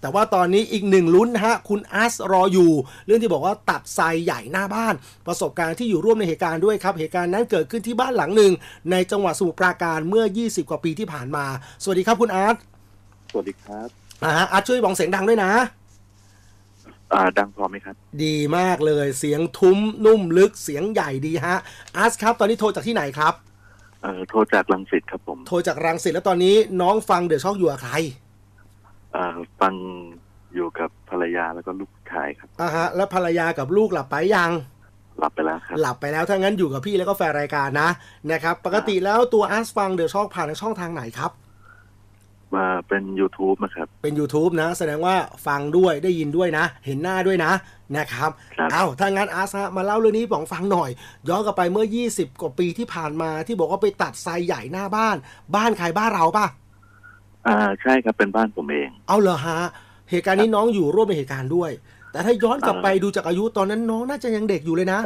แต่ว่าตอนนี้อีกหนึ่งลุ้นนะฮะคุณอาร์สรออยู่ เรื่องที่บอกว่าตัดทรายใหญ่หน้าบ้าน ประสบการณ์ที่อยู่ร่วมในเหตุการณ์ด้วยครับ เหตุการณ์นั้นเกิดขึ้นที่บ้านหลังหนึ่ง ในจังหวัดสมุทรปราการเมื่อ 20 กว่าปีที่ผ่านมา สวัสดีครับคุณอาร์ตสวัสดีครับอ่าฮะอาร์ตช่วยบอกเสียงดังด้วยนะอ่าดังพอไหมครับ ดีมากเลยเสียงทุ้มนุ่มลึกเสียงใหญ่ดีฮะอาร์ตครับ ตอนนี้โทรจากที่ไหนครับเอ่อโทรจากลังสิตครับผม โทรจากรังสิตแล้วตอนนี้น้องฟังเดอะช็อกอยู่กับใครเอ่อฟังอยู่กับภรรยาแล้วก็ลูกชายครับอ่าฮะ แล้วภรรยากับลูกหลับไปยัง หลับไปแล้วครับ หลับไปแล้วถ้างั้นอยู่กับพี่แล้วก็แฟนรายการนะนะครับ ปกติแล้วตัวอาร์ตฟังเดอะช็อกผ่านทางช่องทางไหนครับ มาเป็น YouTube นะครับ เป็น YouTube นะ แสดงว่าฟังด้วยได้ยินด้วยนะ เห็นหน้าด้วยนะนะครับ ครับ เอาถ้างั้นอาร์ตฮะมาเล่าเรื่องนี้ให้ผมฟังหน่อย ย้อนกลับไปเมื่อ 20 กว่าปีที่ผ่านมาที่บอกว่าไปตัดไซใหญ่หน้าบ้าน บ้านใครบ้านเราป่ะ อ่าใช่ครับเป็นบ้านผมเอง เอาเหรอฮะเหตุการณ์นี้น้องอยู่ร่วมในเหตุการณ์ด้วย แต่ถ้าย้อนกลับไปดูจากอายุตอนนั้นน้องน่าจะยังเด็กอยู่เลยนะ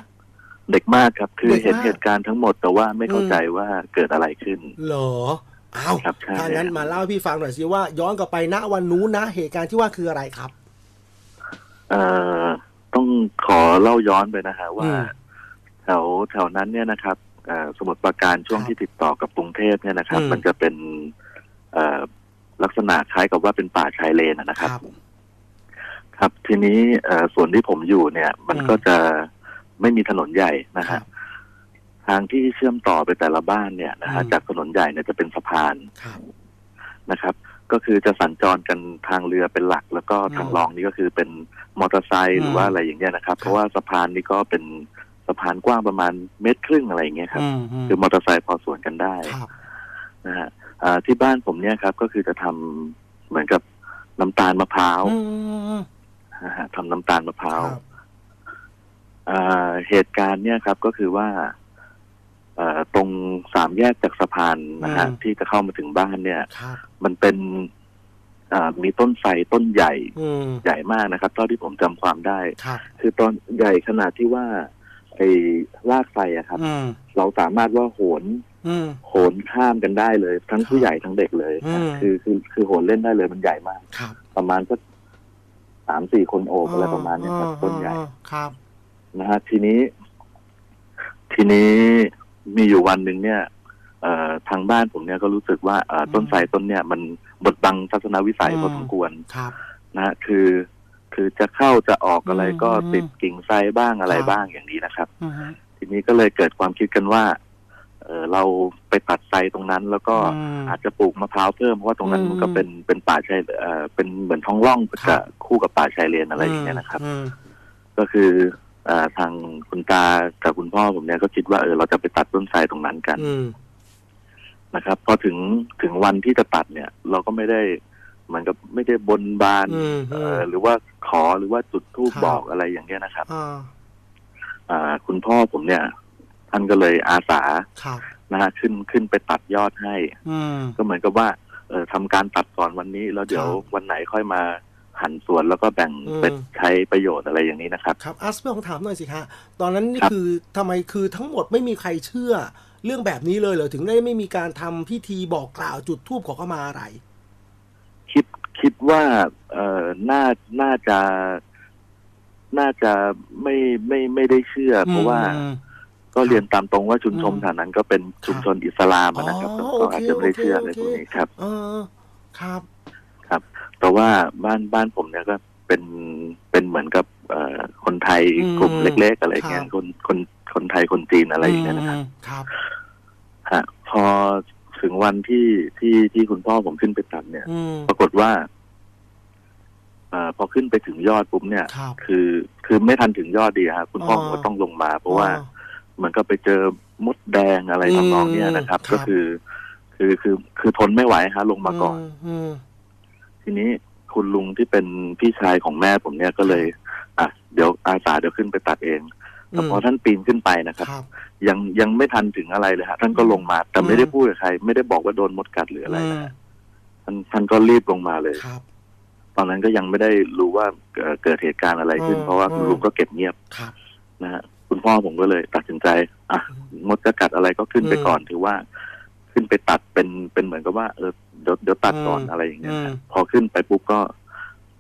เด็กมากครับคือเด็กเห็นมากเหตุการณ์ทั้งหมดแต่ว่าไม่เข้าอืมใจว่าเกิดอะไรขึ้นเหรอเอาครับใช่ถ้างั้นมาเล่าให้พี่ฟังหน่อยสิว่าย้อนกลับไปณวันนู้นนะ เหตุการณ์ที่ว่าคืออะไรครับ เอ่อต้องขอเล่าย้อนไปนะฮะว่าอืมแถวแถวนั้นเนี่ยนะครับเอ่อสมุทรปราการช่วงครับที่ติดต่อกับกรุงเทพเนี่ยนะครับอืมมันจะเป็นเอ่อ ลักษณะคล้ายกับว่าเป็นป่าชายเลนอะนะครับ ครับทีนี้เอ่อส่วนที่ผมอยู่เนี่ย มันอืมก็จะไม่มีถนนใหญ่นะครัฮะบทางที่เชื่อมต่อไปแต่ละบ้านเนี่ยนะฮะอืมจากถนนใหญ่เนี่ยจะเป็นสะพานครับนะครับ ก็คือจะสัญจรกันทางเรือเป็นหลัก แล้วก็อืมทางรองนี่ก็คือเป็นมอเตอร์ไซอืค์มหรือว่าอะไรอย่างเงี้ยนะครับครับ เพราะว่าสะพานนี่ก็เป็นสะพานกว้างประมาณเมตรครึ่งอะไรอย่างเงี้ยครับอืมอืมคือมอเตอร์ไซค์พอสวนกันได้ครับนะฮะอ่า ที่บ้านผมเนี่ยครับ ก็คือจะทำเหมือนกับน้ำตาลมะพร้าวอืมนะฮะทำน้ำตาลมะพร้าวครับอ่าเหตุการณ์เนี่ยครับ ก็คือว่าเอ่อตรงสามแยกจากสะพานนะฮะอืมที่จะเข้ามาถึงบ้านเนี่ยครับมันเป็นอ่ามีต้นไทรต้นใหญ่อืมใหญ่มากนะครับเท่าที่ผมจำความได้ครับคือตอนใหญ่ขนาดที่ว่าไอ้รากไทรอะครับอืมเราสามารถว่าโหนอืม โหนข้ามกันได้เลย ทั้งผู้ใหญ่ทั้งเด็กเลยอืมคือคือคือโหนเล่นได้เลยมันใหญ่มากครับประมาณสักสามสี่คนโอบอะไรประมาณเนี้ยครับต้นใหญ่อ่าครับนะฮะทีนี้ ทีนี้มีอยู่วันหนึ่งเนี่ยเอ่อทางบ้านผมเนี่ยก็รู้สึกว่าเอ่อต้นไทรต้นเนี่ย มันบดบังทัศนวิสัยอืมพอสมควรครับนะฮะคือ คือจะเข้าจะออกอะไรอืมก็ติดกิ่งไทรบ้างอะไรครับบ้างอย่างนี้นะครับอืมทีนี้ก็เลยเกิดความคิดกันว่า เออเราไปตัดไทรตรงนั้น แล้วก็อืมอาจจะปลูกมะพร้าวเพิ่มเพราะว่าตรงนั้นอืมมันก็เป็นเป็นป่าชายเอ่อเป็นเหมือนท้องร่องครัจะบคู่กับป่าชายเลนอะไรอย่างเงี้ยนะครับอืมก็คือเอ่อทางคุณตากับคุณพ่อผมเนี่ยก็คิดว่าเออเราจะไปตัดต้นไทรตรงนั้นกันอืมนะครับพอถึงถึงวันที่จะตัดเนี่ย เราก็ไม่ได้เหมือนกับไม่ได้บนบานอืมเอ่อหรือว่าขอหรือว่าจุดธูปครับ บอกอะไรอย่างเงี้ยนะครับ อ่า อ่าคุณพ่อผมเนี่ย ท่านก็เลยอาสาครับนะฮะขึ้นขึ้นไปตัดยอดให้อืมก็เหมือนกับว่า เออทำการตัดก่อนวันนี้แล้วเดี๋ยวครับวันไหนค่อยมาหั่นส่วนแล้วก็แบ่งอืมเป็นใช้ประโยชน์อะไรอย่างนี้นะครับ ครับอาร์ตเพื่อนถามหน่อยสิฮะตอนนั้นนี่ครับคือทำไมคือทั้งหมดไม่มีใครเชื่อ เรื่องแบบนี้เลยเหรอถึงได้ไม่มีการทำพิธีบอกกล่าวจุดธูปขอเข้ามาอะไร คิดคิดว่าเออน่าน่าจะ น่าจะไม่ไม่ไม่ได้เชื่อ เพราะว่าอืม ก็เรียนตามตรงว่าชุมชนอืมแถวนั้นก็เป็นชุมชนอิสลามอะนะครับอ๋อก็อาจจะไม่ได้เชื่อโอในเคพวกนี้ครับเออครับ แต่ว่าบ้านบ้านผมเนี่ยก็เป็นเป็นเหมือนกับเอ่อคนไทยอืมกลุ่มเล็ก ๆ อะไรเงี้คยรับคนคนคนไทยคนจีนอะไรอย่างเงี้ยนะครับมครับฮะพอถึงวันที่ที่ที่คุณพ่อผมขึ้นไปตัดเนี่ยอืมปรากฏว่าเอ่อพอขึ้นไปถึงยอดปุ๊บเนี่ยครับคือคือไม่ทันถึงยอดดีครับคุณพ่ออ๋อผมก็ต้องลงมา เพราะว่า เหมือนกับไปเจอมดแดงอะไรทำนองเนี้ยนะครับอืมครับก็คือ คือคือคือทนไม่ไหวฮะ ลงมาก่อนอืมทีนี้คุณลุงที่เป็นพี่ชายของแม่ผมเนี่ยก็เลย อะเดี๋ยวอาสาเดี๋ยวขึ้นไปตัดเองแต่พอท่านปีนขึ้นไปนะครับครับยังยังไม่ทันถึงอะไรเลยฮะท่านก็ลงมา แต่อืมไม่ได้พูดกับใคร ไม่ได้บอกว่าโดนมดกัดหรืออะไรอืนะมฮะท่านท่านก็รีบลงมาเลยครับ ตอนนั้นก็ยังไม่ได้รู้ว่าเอ่อเกิดเหตุการณ์อะไรขึ้นอืมเพราะว่าคุณอืมลุงก็เก็บเงียบครับนะฮะ คุณพ่อผมก็เลยตัดสินใจ อะมดจะกัดอะไรก็ขึ้นไปอืมก่อนถือว่าขึ้นไปตัดเป็นเป็นเหมือนกับว่าเออเดี๋ยวเดี๋ยวตัดก่อนอืมอะไรอย่างเงี้ยอืมฮะพอขึ้นไปปุ๊บก็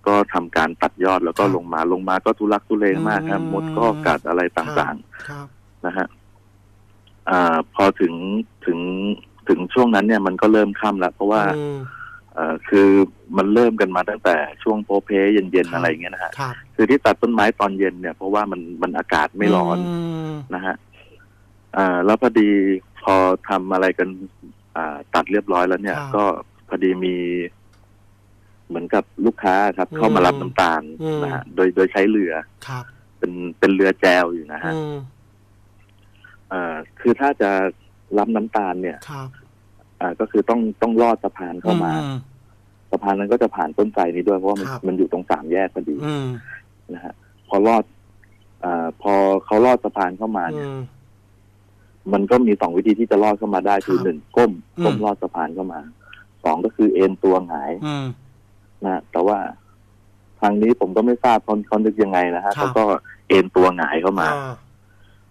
ก็ทำการตัดยอดแล้วก็ครับลงมาลงมาก็ทุลักทุเลมากครับอืมมดก็กัดอะไรต่างครับๆนะฮะอ่า พอถึงถึงถึงช่วงนั้นเนี่ยมันก็เริ่มค่ำแล้วเพราะว่าอืม เอ่อคือมันเริ่มกันมาตั้งแต่ช่วงโพเพเย็นครับๆอะไรอย่างเงี้ยนะฮะครับคือที่ตัดต้นไม้ตอนเย็นเนี่ยเพราะว่ามันมันอากาศไม่ร้อนมนะฮะอ่าแล้วพอดีพอทำอะไรกัน อ่าตัดเรียบร้อยแล้วเนี่ย ครับก็พอดีมี เหมือนกับลูกค้าครับอืมเข้ามารับน้ำตาลอืม นะฮะโดยโดยใช้เรือครับเป็นเป็นเรือแจวอยู่นะฮะอืมอ่าคือถ้าจะรับน้ำตาลเนี่ย ครับ อ่าก็คือต้องต้องลอดสะพานเข้ามาอืมสะพานนั้นก็จะผ่านต้นไทรนี้ด้วยเพราะว่ามันครับ มันอยู่ตรงสามแยกพอดีอืมนะฮะพอลอดอ่าพอเขาลอดสะพานเข้ามาเนี่ยอืมมันก็มีสองวิธีที่จะลอดเข้ามาได้คือครับหนึ่งก้มอืม ก้มลอดสะพานเข้ามาสองก็คือเอ็นตัวหงายอืม นะแต่ว่าทางนี้ผมก็ไม่ทราบเขาเขานึกยังไงนะฮะครับเขาก็เอ็นตัวหงายเข้ามา อ่า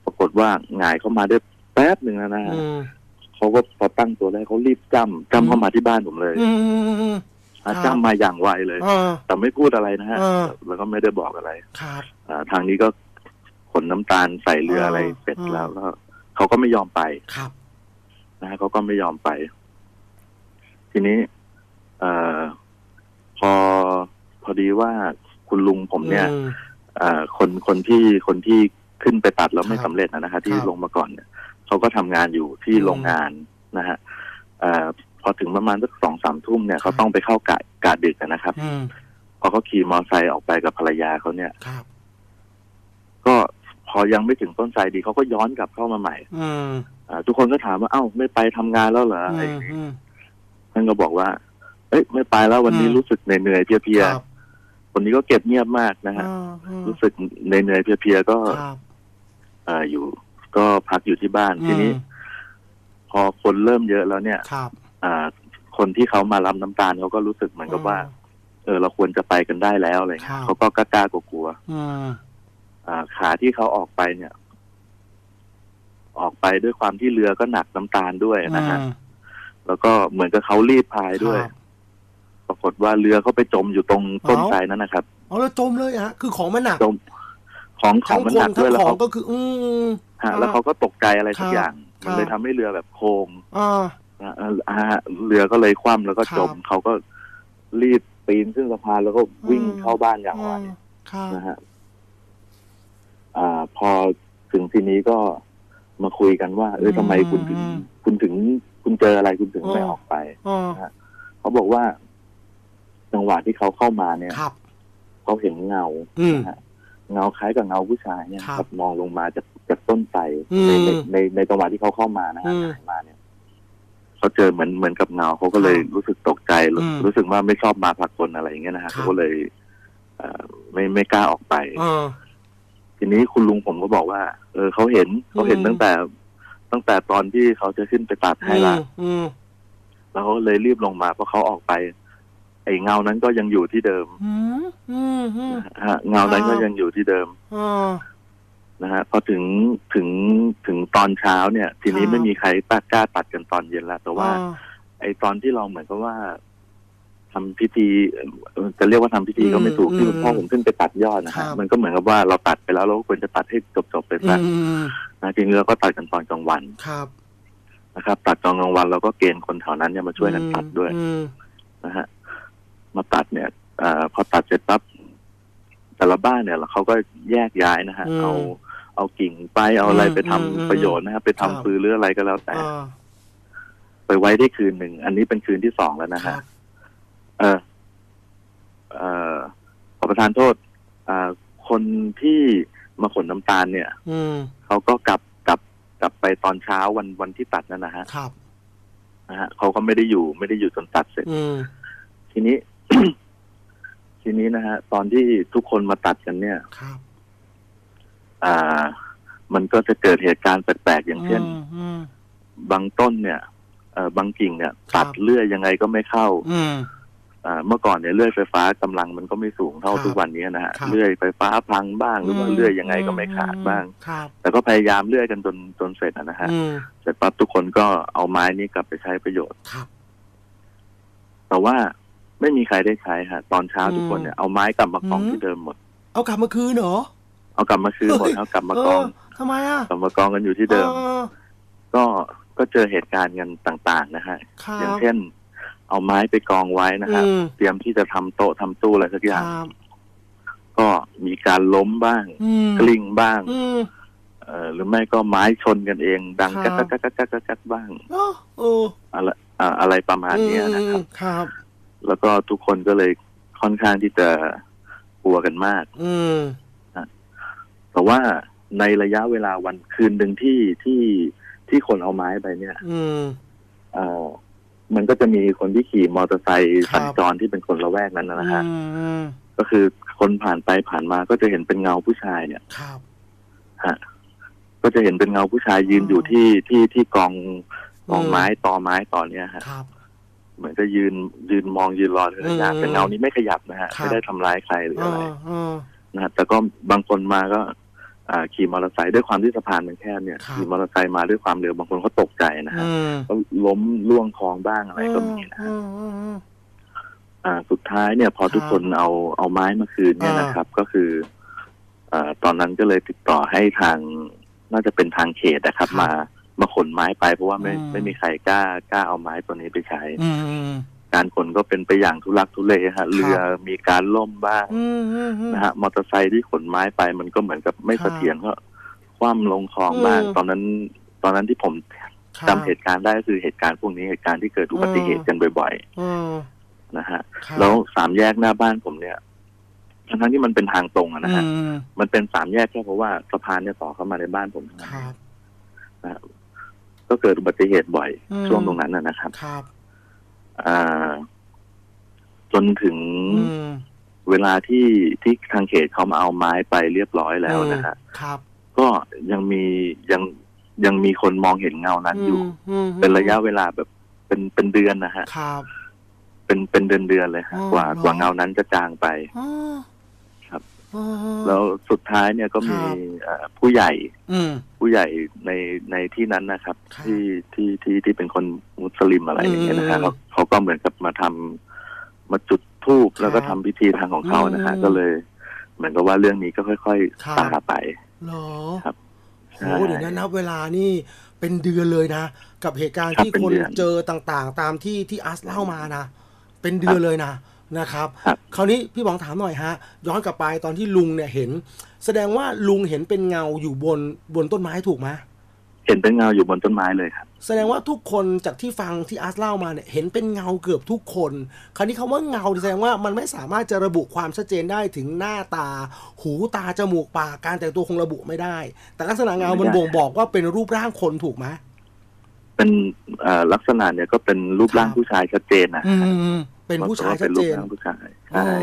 ปรากฏว่าหงายเข้ามาได้แป๊บหนึ่งแล้วนะฮะ อืม เขาก็พอตั้งตัวได้เขารีบจ้ำจ้ำเข้ามาที่บ้านผมเลยอืมอืมอืมอะครับจ้ำมาอย่างไวเลยอ่าแต่ไม่พูดอะไรนะฮะอ่าแล้วก็ไม่ได้บอกอะไรครับอ่าทางนี้ก็ขนน้ำตาลใส่เรืออะไรอ่าเสร็จอ่าแล้วแล้วเขาก็ไม่ยอมไปครับ นะฮะเขาก็ไม่ยอมไป ทีนี้ เอ่อพอพอดีว่าคุณลุงผมเนี่ยอืมเอ่อคนคนที่คนที่ขึ้นไปตัดแล้วไม่ครับสำเร็จนะฮะที่ครับลงมาก่อนเนี่ย เขาก็ทำงานอยู่ที่อืมโรงงานนะฮะเอ่อพอถึงประมาณสักสองสามทุ่มเนี่ยครัเขาบต้องไปเข้ากะกะดึกอะนะครับอืมพอเขาขี่มอเตอร์ไซค์ออกไปกับภรรยาเขาเนี่ยครับก็พอยังไม่ถึงต้นไทรดีเขาก็ย้อนกลับเข้ามาใหม่อืมอ่าทุกคนก็ถามว่าเอ้าไม่ไปทำงานแล้วเหรออือะไรอมย่างนี้อืมท่านก็บอกว่า เอ้ยไม่ไปแล้ววันนี้อืมรู้สึกเหนื่อยๆเพลียครับๆคนนี้ก็เก็บเงียบมากนะฮะอ่าอืมรู้สึกเหนื่อยๆเพลียๆก็ครับเอ่ออยู่ ก็พักอยู่ที่บ้านทีนี้อืมพอคนเริ่มเยอะแล้วเนี่ยครับ อ่า คนที่เขามารับน้ำตาลเขาก็รู้สึกเหมือนกับว่า เออเราควรจะไปกันได้แล้วอะไรครัเงี้ยบเขาก็กล้าๆกลัวอืมๆอ่า ขาที่เขาออกไปเนี่ย ออกไปด้วยความที่เรือก็หนักน้ำตาลด้วยนะฮะอืมแล้วก็เหมือนกับเขารีบพายด้วยครับปรากฏว่าเรือเขาไปจมอยู่ตรงต้นเอ้าไทรนั้นนะครับเอาแล้วจมเลยฮะ คือของมันหนักจม ของขอทั้งงมันคหนันกทั้ด้วยงแล้วของเขาก็คืออืมฮะแล้วเขาก็ตกใจอะไรสักอย่างครับมันเลยทำให้เรือแบบโค้งอ่าอ่าอ่าเรือก็เลยคว่ำแล้วก็จมครับเขาก็รีบปีนขึ้นสะพานแล้วก็วิ่งเข้าบ้านอย่างไวครับนะฮะอ่า พอถึงทีนี้ก็มาคุยกันว่า เออทำไมคุณถึง คุณถึง คุณเจออะไรคุณถึงไม่ออกไปอ่าเขาบอกว่า จังหวะที่เขาเข้ามาเนี่ยครับเขาเห็นเงาอืมนะฮะ เงาคล้ายกับเงาผู้ชายเนี่ยครับครับมองลงมาจากจากต้นไทรอืมในในในในจังหวะที่เขาเข้ามานะฮะอืมหันมาเนี่ยเขาเจอเหมือนเหมือนกับเงาเขาก็เลยครับรู้สึกตกใจอืมรู้สึกว่าไม่ชอบมาพักคนอะไรอย่างเงี้ยนะฮะครับเขาก็เลยเอ่อไม่ไม่กล้าออกไปอ่าทีนี้คุณลุงผมก็บอกว่า เออเขาเห็นเขาเห็นอืมตั้งแต่ ตั้งแต่ตอนที่เขาจะขึ้นไปตัดให้ละอืมแล้วเขาเลยรีบลงมาเพราะเขาออกไป ไอ้เงานั้นก็ยังอยู่ที่เดิมอืมอืมอืมฮะเงานั้นครัก็บยังอยู่ที่เดิมอ่านะฮะพอถึงถึงถึงตอนเช้าเนี่ย ทีนี้ครับไม่มีใครตัดกล้าตัดกันตอนเย็นแล้วแต่ว่าอ่ไอ้ตอนที่เราเหมือนกับว่าทำพิธีเอ่อจะเรียกว่าทำพิธีก็ไม่ถูกอืมที่พ่อผมขึ้นไปตัดยอดนะครัฮะบมันก็เหมือนกับว่าเราตัดไปแล้วเราก็ควรจะตัดให้จบๆไปอืซะมอืมนะทีนี้เราก็ตัดกันตอนกลางวันครับนะครับ ตัดตอนกลางวันเราก็เกณฑ์คนแถวนั้นเนี่ยมาช่วยกันตัดด้วยอืมนะฮะ มาตัดเนี่ยเออพอตัดเสร็จปั๊บแต่ละบ้านเนี่ยเขาก็แยกย้ายนะฮะอืมเอาเอากิ่งไปเอาอะไรอืมไปทำอืมอืมประโยชน์นะฮะไปทำครับฟืนหรืออะไรก็แล้วแต่อ่าไปไว้ได้คืนหนึ่ง อันนี้เป็นคืนที่สองแล้วนะครัฮะบเออเอ่อขอประทานโทษอ่าคนที่มาขนน้ำตาลเนี่ย อืมเขาก็กลับกลับกลับไปตอนเช้าวันวันที่ตัดนั่นนะฮะครับนะฮะเขาก็ไม่ได้อยู่ไม่ได้อยู่จนตัดเสร็จอืมทีนี้ ทีนี้นะฮะ ตอนที่ทุกคนมาตัดกันเนี่ย ครับ อ่า มันก็จะเกิดเหตุการณ์แปลกๆอย่างเช่นอืมอืม บางต้นเนี่ยเอ่อบางกิ่งเนี่ย ครับ ตัดเลื่อยยังไงก็ไม่เข้า อืม อ่าเมื่อก่อนเนี่ยเลื่อยไฟฟ้ากำลังมันก็ไม่สูงเท่าครับทุกวันนี้นะฮะครับ เลื่อยไฟฟ้าพังบ้างหรือว่าเลื่อยยังไงก็ไม่ขาดบ้าง ครับแต่ก็พยายามเลื่อยกันจนจนเสร็จอะนะฮะอืมเสร็จปั๊บทุกคนก็เอาไม้นี้กลับไปใช้ประโยชน์ ครับ แต่ว่า ไม่มีใครได้ใช้ฮะตอนเช้าอืมทุกคนเนี่ยเอาไม้กลับมากองอืมที่เดิมหมด เอากลับมาคืนเหรอ เอากลับมาคืนหมดเฮ้ยเอากลับมากองเทำไมอะกลับมากองกันอยู่ที่เดิมออก็ก็เจอเหตุการณ์กันต่างๆนะฮะครัอย่างบเช่น เอาไม้ไปกองไว้นะฮะอืมเตรียมที่จะทำโต๊ะทำตู้อะไรสักอคย่างรับก็มีการล้มบ้างอืมกลิ้งบ้างอืมเอ่อหรือไม่ก็ไม้ชนกันเอง ดังครักับกกักกักกักกักกักบ้างเออเอออะไรอ่าอะไรประมาณเนี้ยนะครับอืมครับ แล้วก็ทุกคนก็เลยค่อนข้างที่จะกลัวกันมาก อืมแต่ว่าในระยะเวลาวันคืนหนึ่งที่ที่ที่คนเอาไม้ไปเนี่ย อืมเอ่อมันก็จะมีคนที่ขี่มอเตอร์ไซค์ครับสัญจรที่เป็นคนละแวกนั้นนะฮะอืมก็คือคนผ่านไปผ่านมาก็จะเห็นเป็นเงาผู้ชายเนี่ยครับฮะก็จะเห็นเป็นเงาผู้ชายยืนอ๋อออยู่ที่ที่ที่กองกองอืมไม้ตอไม้ตอนเนี้ยฮะครับ เหมือนก็ยืนยืนมองยืนรอเลยอย่างอืมแต่เงานี้ไม่ขยับนะฮะครับไม่ได้ทำร้ายใครหรือเออะไรอเออนะฮะแต่ก็บางคนมาก็อ่าขี่มอเตอร์ไซค์ด้วยความที่สะพานมันแคบเนี่ยครับขี่มอเตอร์ไซค์มาด้วยความเร็วบางคนเขาตกใจนะฮะอืมก็ล้มล่วงคลองบ้างอะไรก็มีนะอืฮะมอืมอืมอ่าสุดท้ายเนี่ย พอทุกครับคนเอาเอาไม้มาคืนเนี่ยอ่านนะครับ ก็คืออ่าตอนนั้นก็เลยติดต่อให้ทางน่าจะเป็นทางเขตนะครับครับมา มาขนไม้ไปเพราะว่าไม่อืมไม่มีใครกล้ากล้าเอาไม้ตัวนี้ไปใช้อืมอืมการขนก็เป็นไปอย่างทุลักทุเลฮะเรือมีการล่มบ้างอืมอืมอืมนะฮะมอเตอร์ไซค์ที่ขนไม้ไปมันก็เหมือนกับไม่ครับเสถียรก็คว่ำลงคลองบ้างอืมตอนนั้น ตอนนั้นที่ผมครับจำเหตุการณ์ได้ก็คือเหตุการณ์พวกนี้เหตุการณ์ที่เกิดอุบัติเหตุกันบ่อยอืมๆนะฮะครับแล้วสามแยกหน้าบ้านผมเนี่ยทั้งๆที่มันเป็นทางตรงอะนะฮะอืมมันเป็นสามแยกแค่เพราะว่าสะพานเนี่ยต่อเข้ามาในบ้านผมเท่านั้นครับนะฮะ ก็เกิดอุบัติเหตุบ่อยอืมช่วงตรงนั้นนะนะครับครับอ่าจนถึงอืมเวลาที่ที่ทางเขตเขามาเอาไม้ไปเรียบร้อยแล้วนะฮะครับ ก็ยังมียังยังมีคนมองเห็นเงานั้นอยู่มมเป็นระยะเวลาแบบเป็นเป็นเดือนนะฮะครับ เป็นเป็นเดือนเดือนๆเลยฮะอ๋อกว่าเหรอกว่าเงานั้นจะจางไปอ๋อครับอ๋อ แล้วสุดท้ายเนี่ยก็มีครับเอ่อผู้ใหญ่อืมผู้ใหญ่ในในที่นั้นนะครับครับ ที่ที่ที่ที่เป็นคนมุสลิมอะไรอย่างเงี้ยนะฮะอืมเขาเขาก็เหมือนกับมาทำมาจุดธูปแล้วก็ครัทำบพิธีทางของเขานะฮะอืมก็เลย เหมือนกับว่าเรื่องนี้ก็ค่อยครับๆตาไปเหรอครับโหเดี๋ยวนะนับเวลานี่เป็นเดือนเลยนะ กับเหตุการณ์ครับที่เป็นคนเดือนเจอต่างๆ ตามที่ที่อัสเล่ามานะเป็นเดือนเลยนะ นะครับครับ คราวนี้พี่บองถามหน่อยฮะ ย้อนกลับไปตอนที่ลุงเนี่ยเห็น แสดงว่าลุงเห็นเป็นเงาอยู่บนบนต้นไม้ถูกไหมเห็นเป็นเงาอยู่บนต้นไม้เลยครับ แสดงว่าทุกคนจากที่ฟังที่อาร์ตเล่ามาเนี่ยเห็นเป็นเงาเกือบทุกคน คราวนี้คำว่าเงาแสดงว่ามันไม่สามารถจะระบุความชัดเจนได้ถึงหน้าตา หูตาจมูกปากการแต่งตัวคงระบุไม่ได้ แต่ลักษณะเงามันไม่ได้บ่งบอกว่าเป็นรูปร่างคนถูกไหมเป็นเอ่อลักษณะเนี่ยก็เป็นรูปร่างครับผู้ชายชัดเจนนะอืม เป็นผู้ชายชัดเจนป็รูปร่างผู้ชายอ๋อใช่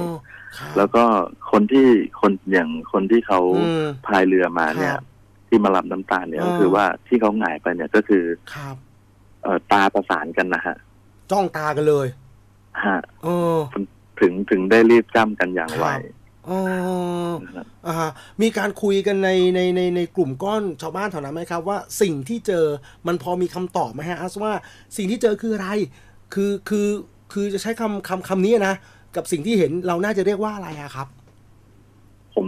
ครับแล้วก็คนที่คนอย่างคนที่เขาอืมพายเรือมาเนี่ยครับที่มารับน้ำตาลเนี่ยอ่าก็คือว่าที่เขาหงายไปเนี่ยก็คือครับ เอ่อตาประสานกันนะฮะ จ้องตากันเลยฮะเออถึงถึงได้รีบจ้ำกันอย่างไวครับอ๋อนะครับอ่าฮะมีการคุยกันในในในในกลุ่มก้อนชาวบ้านแถวนั้นไหมครับ ว่าสิ่งที่เจอมันพอมีคำตอบไหมฮะอัสว่าสิ่งที่เจอคืออะไร คือคือ คือจะใช้คำคำคำนี้นะ กับสิ่งที่เห็นเราน่าจะเรียกว่าอะไรอะครับ ผม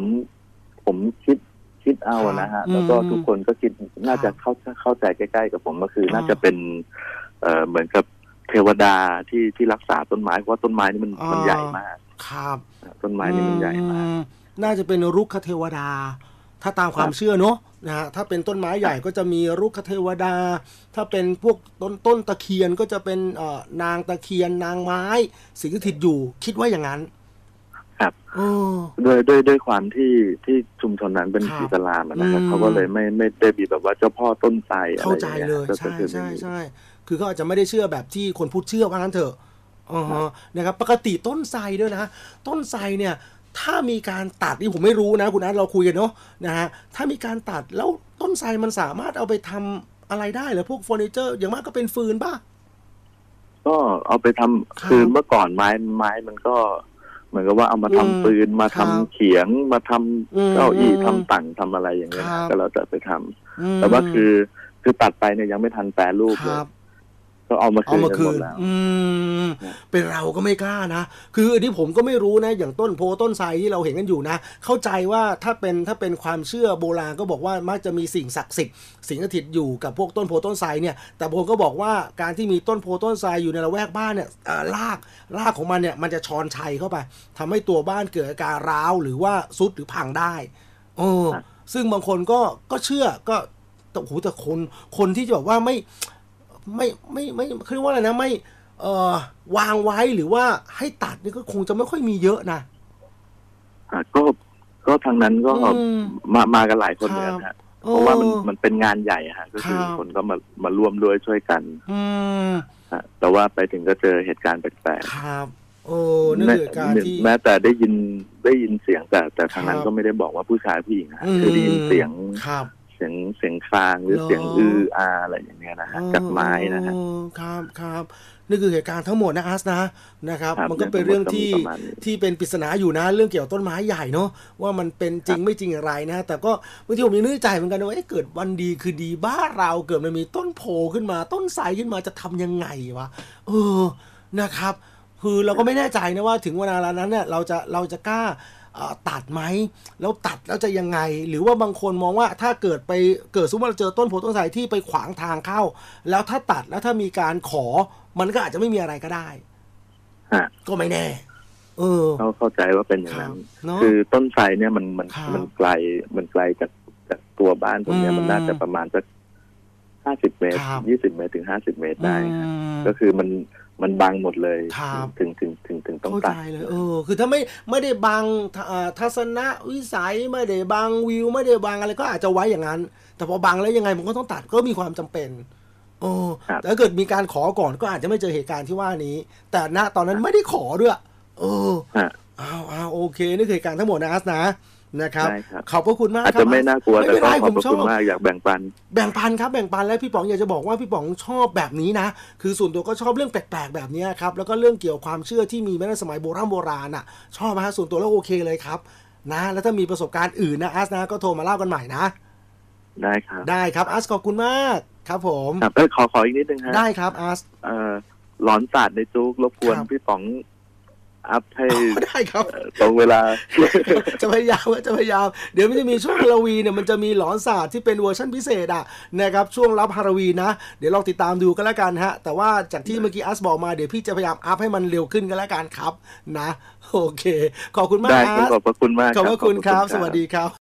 ผมคิดคิดเอาอะนะฮะครับแล้วก็อืมทุกคนก็คิดน่าจะเข้าเข้าใจใกล้ๆกับผมก็คือ น่าจะเป็นเอ่อเหมือนกับเทวดาที่ที่รักษาต้นไม้เพราะว่าต้นไม้นี่มันมันใหญ่มาก ครับ ต้นไม้นี่มันใหญ่มากอืมน่าจะเป็นรุกขเทวดา ถ้าตามความเชื่อเนอะ นะฮะถ้าเป็นต้นไม้ใหญ่ก็จะมีรุกขเทวดา ถ้าเป็นพวกต้นต้นตะเคียนก็จะเป็นเอ่อนางตะเคียนนางไม้สิงสถิตอยู่ คิดว่าอย่างนั้น ครับเออด้วยด้วยด้วยความที่ที่ชุมชนนั้นเป็นครับอิสลามอะนะครับอืม เขาก็เลยไม่ไม่ได้มีแบบว่าเจ้าพ่อต้นไทรอะไรเข้าใจอย่างเลเงี้ยยก็ใช่คือไม่ใช่มี ใช่คือเขาอาจจะไม่ได้เชื่อแบบที่คนพูดเชื่อว่างั้นเถอะอ๋อฮะนะครับ ปกติต้นไทรด้วยนะ ต้นไทรเนี่ย ถ้ามีการตัดนี่ผมไม่รู้นะคุณนัทเราคุยกันเนาะนะฮะถ้ามีการตัดแล้วต้นไทรมันสามารถเอาไปทำอะไรได้เหรือพวกเฟอร์นิเจอร์อย่างมากก็เป็นฟืนป่ะก็เอาไปทำครับคือเมื่อก่อนไม้ไม้มันก็เหมือนกับว่าเอามาทำอืมปืนมาครัทำบเขียงมาทำอืมเก้าอี้อืมทำตั่งทำอะไรอย่างเงี้ยครับก็เราจะไปทำอืมแต่ว่าคือคือตัดไปเนี่ยยังไม่ทันแปรรูปคเลยรับกก็ เอามาคืเอานมากันคืหมดนแล้วอืมนะเป็นเราก็ไม่กล้านะ คืออันนี้ผมก็ไม่รู้นะ อย่างต้นโพต้นไทรที่เราเห็นกันอยู่นะ เข้าใจว่าถ้าเป็นถ้าเป็นความเชื่อโบราณก็บอกว่ามักจะมีสิ่งศักดิ์สิทธิ์สิงสถิตอยู่กับพวกต้นโพต้นไทรเนี่ย แต่ผมก็บอกว่าการที่มีต้นโพต้นไทรอยู่ในละแวกบ้านเนี่ยเอ่อรากรากของมันเนี่ยมันจะชอนชัยเข้าไปทำให้ตัวบ้านเกิดอาการร้าวหรือว่าซุดหรือพังได้เออครับซึ่งบางคนก็ก็เชื่อก็แต่โอ้โหแต่คนคนที่จะแบบว่าไม่ ไม่ไม่ไม่คือว่าอะไรนะไม่เอ่อวางไว้หรือว่าให้ตัดนี่ก็คงจะไม่ค่อยมีเยอะนะอะก็ก็ทางนั้นก็อืม มามากันหลายคนเหมือนกันฮะเออเพราะว่ามันมันเป็นงานใหญ่ฮะ ก็คือครับ คนก็มามาร่วมด้วยช่วยกันอืมฮะแต่ว่าไปถึงก็เจอเหตุการณ์แปลกครับโอ้นั่นแม้คือการที่ แม้แต่ได้ยินได้ยินเสียงแต่แต่ทางนั้นครับก็ไม่ได้บอกว่าผู้ชายผู้หญิงฮะมคือได้ยินเสียงครับเสียงเสียงคลางหรือเหรอเสียงอืออาอะไรอย่างเงี้ยนะฮะจากไม้นะฮะเออครับครับนี่คือเหตุการณ์ทั้งหมดนะอาร์สนะนะครับครับมันก็เป็นเรื่องที่เรื่องทั้งหมดก็มีประมาณนี้ที่เป็นปริศนาอยู่นะเรื่องเกี่ยวกับต้นไม้ใหญ่เนาะว่ามันเป็นจริงไม่จริงอะไรนะ แต่ก็บางทีผมยังนึกในใจเหมือนกันนะว่าเอ๊ะเกิดวันดีคือดีบ้านเราเกิดมันมีต้นโพขึ้นมาต้นไทรขึ้นมาจะทำยังไงวะเออนะครับ คือเราก็ไม่แน่ใจนะว่าถึงเวลานั้นเนี่ยเราจะเราจะกล้าเอ่อ ตัดไหมแล้วตัดแล้วจะยังไง หรือว่าบางคนมองว่าถ้าเกิดไปเกิดสมมติว่าเราเจอต้นโพต้นไทรที่ไปขวางทางเข้า แล้วถ้าตัดแล้วถ้ามีการขอ มันก็อาจจะไม่มีอะไรก็ได้ฮะก็ไม่แน่เออเขาเข้าใจว่าเป็นอย่างครันั้บนเนาะคือต้นไทรเนี่ยมันมันครับมันไกลมันไกลจากจากตัวบ้านผมเนี่ยอืมมันน่าจะประมาณสักห้าสิบเมตรครับยี่สิบเมตรถึงห้าสิบเมตรได้ฮะอืมก็คือมันมันบังหมดเลยครับถึงถึงถึงถึง ต้องเข้าตัใจดเลยเออคือถ้าไม่ไม่ได้บังเอ่อทัศนวิสัยไม่ได้บังวิว ไม่ได้บังอะไรก็อาจจะไว้อย่างนั้น แต่พอบังแล้วยังไงมันก็ต้องตัดก็มีความจำเป็นโอ้ครับแต่ถ้าเกิดมีการขอก่อนก็อาจจะไม่เจอเหตุการณ์ที่ว่านี้ แต่ณตอนนั้นไม่ได้ขอด้วย เออฮะอ้าวอ้าวโอเค นี่คือเหตุการณ์ทั้งหมดนะอัสนะ นะครับได้ครับ ขอบพระคุณมากอาจครับจะไม่น่ากลัวไม่แต่เป็นก็ไรขผอบมพระชคุณอบมากอยากแบ่งปัน แบ่งปันครับแบ่งปันแล้วพี่ป๋องอยากจะบอกว่าพี่ป๋องชอบแบบนี้นะ คือส่วนตัวก็ชอบเรื่องแปลกๆแบบนี้ครับ แล้วก็เรื่องเกี่ยวกับความเชื่อที่มีมาตั้งแต่สมัยโบราณโบราณอะ ชอบไหมฮะส่วนตัวแล้วโอเคเลยครับ นะ แล้วถ้ามีประสบการณ์อื่นนะอัสนะก็โทรมาเล่ากันใหม่นะ ได้ครับ ได้ครับอัสขอบคุณมากครับผมครับเอ้ยขอขออีกนิดนึงฮะได้ครับอัสเอ่อหลอนศาสตร์ในจุกรบกวนครับพี่ป๋อง อัพให้ได้ครับเอ่อตรงเวลา จะพยายามจะพยายาม เดี๋ยวมันจะมีช่วงฮาโลวีนเนี่ยมันจะมีหลอนศาสตร์ที่เป็นเวอร์ชันพิเศษอะนะครับช่วงรับฮาโลวีนนะ เดี๋ยวลองติดตามดูกันแล้วกันฮะ แต่ว่าจากที่เมื่อกี้อัสบอกมาเดี๋ยวพี่จะพยายามอัพให้มันเร็วขึ้นกันแล้วกันครับนะ โอเค ขอบคุณมากได้อัสขอบพระคุณมากขอบพระคุณครับ สวัสดีครับ